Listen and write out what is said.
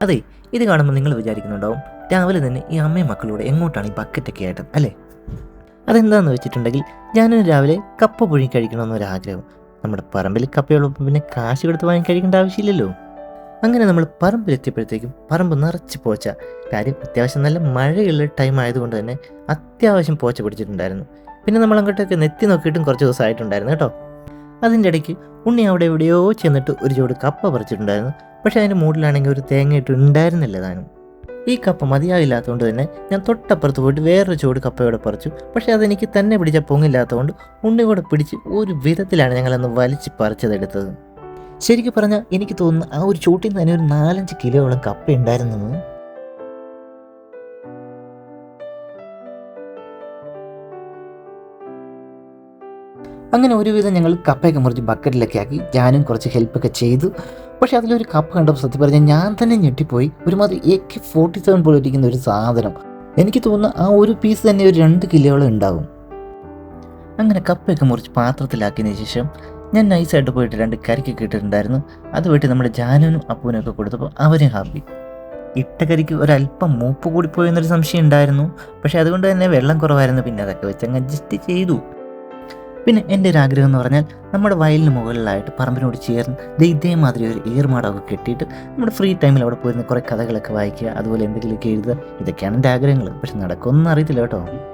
അതെ ഇത് കാണുമ്പോൾ നിങ്ങൾ വിചാരിക്കുന്നുണ്ടാവും രാവിലെ തന്നെ ഈ അമ്മയും മക്കളോട് എങ്ങോട്ടാണ് ഈ ബക്കറ്റൊക്കെ ആയിട്ട് അല്ലേ? അതെന്താണെന്ന് വെച്ചിട്ടുണ്ടെങ്കിൽ ഞാനൊരു രാവിലെ കപ്പ പുഴുങ്ങി കഴിക്കണമെന്നൊരാഗ്രഹം നമ്മുടെ പറമ്പിൽ കപ്പയുള്ളപ്പോൾ പിന്നെ കാശ് കൊടുത്ത് വാങ്ങി കഴിക്കേണ്ട ആവശ്യമില്ലല്ലോ. അങ്ങനെ നമ്മൾ പറമ്പിലെത്തിയപ്പോഴത്തേക്കും പറമ്പ് നിറച്ച് പോച്ച. കാര്യം അത്യാവശ്യം നല്ല മഴയുള്ള ടൈം ആയതുകൊണ്ട് തന്നെ അത്യാവശ്യം പോച്ച പിടിച്ചിട്ടുണ്ടായിരുന്നു. പിന്നെ നമ്മൾ അങ്ങോട്ടൊക്കെ നെത്തി നോക്കിയിട്ടും കുറച്ച് ദിവസമായിട്ടുണ്ടായിരുന്നു കേട്ടോ. അതിന്റെ ഇടയ്ക്ക് ഉണ്ണി അവിടെ എവിടെയോ ചെന്നിട്ട് ഒരു ചുവട് കപ്പ പറിച്ചിട്ടുണ്ടായിരുന്നു. പക്ഷേ അതിന്റെ മൂടിലാണെങ്കിൽ ഒരു തേങ്ങ ഇട്ടുണ്ടായിരുന്നില്ല താനും. ഈ കപ്പ മതിയാവില്ലാത്തതുകൊണ്ട് തന്നെ ഞാൻ തൊട്ടപ്പുറത്ത് പോയിട്ട് വേറൊരു ചുവട് കപ്പയോടെ പറിച്ചു. പക്ഷേ അതെനിക്ക് തന്നെ പിടിച്ച പൊങ്ങില്ലാത്തതുകൊണ്ട് ഉണ്ണി കൂടെ പിടിച്ച് ഒരു വിധത്തിലാണ് ഞങ്ങളന്ന് വലിച്ച് പറിച്ചതെടുത്തത് ശരിക്കും പറഞ്ഞാൽ എനിക്ക് തോന്നുന്നു ആ ഒരു ചൂട്ടിൽ നിന്ന് തന്നെ ഒരു നാലഞ്ച് കിലോയോളം കപ്പ ഉണ്ടായിരുന്നെന്ന്. അങ്ങനെ ഒരുവിധം ഞങ്ങൾ കപ്പയൊക്കെ മുറിച്ച് ബക്കറ്റിലൊക്കെ ആക്കി ഞാനും കുറച്ച് ഹെൽപ്പൊക്കെ ചെയ്തു. പക്ഷെ അതിലൊരു കപ്പ് കണ്ടപ്പോൾ സത്യം പറഞ്ഞാൽ ഞാൻ തന്നെ ഞെട്ടിപ്പോയി. ഒരുമാതിരി എ കെ ഫോർട്ടി സെവൻ പോലെ ഇരിക്കുന്ന ഒരു സാധനം. എനിക്ക് തോന്നുന്നു ആ ഒരു പീസ് തന്നെ ഒരു രണ്ട് കിലോളം ഉണ്ടാവും. അങ്ങനെ കപ്പയൊക്കെ മുറിച്ച് പാത്രത്തിലാക്കിയതിന് ശേഷം ഞാൻ നൈസായിട്ട് പോയിട്ട് രണ്ട് കരിക്ക് കിട്ടിയിട്ടുണ്ടായിരുന്നു അത് പോയിട്ട് നമ്മുടെ ജാനുവിനും അപ്പൂനൊക്കെ കൊടുത്തപ്പോൾ അവരും ഹാപ്പി ഇട്ട കരിക്ക് ഒരല്പം മൂപ്പ് കൂടിപ്പോയെന്നൊരു സംശയം ഉണ്ടായിരുന്നു. പക്ഷെ അതുകൊണ്ട് തന്നെ വെള്ളം കുറവായിരുന്നു. പിന്നെ അതൊക്കെ വെച്ച് അങ്ങ് അഡ്ജസ്റ്റ് ചെയ്തു. പിന്നെ എന്റെ ഒരു ആഗ്രഹം എന്ന് പറഞ്ഞാൽ നമ്മുടെ വയലിന് മുകളിലായിട്ട് പറമ്പിനോട് ചേർന്ന് ദേ ഇതേമാതിരി ഒരു ഏർമാടമൊക്കെ കെട്ടിയിട്ട് നമ്മുടെ ഫ്രീ ടൈമിൽ അവിടെ പോയിരുന്ന കുറേ കഥകളൊക്കെ വായിക്കുക അതുപോലെ എന്തെങ്കിലുമൊക്കെ എഴുതുക. ഇതൊക്കെയാണ് എന്റെ ആഗ്രഹങ്ങൾ. പക്ഷെ നടക്കുമെന്ന് അറിയത്തില്ല കേട്ടോ.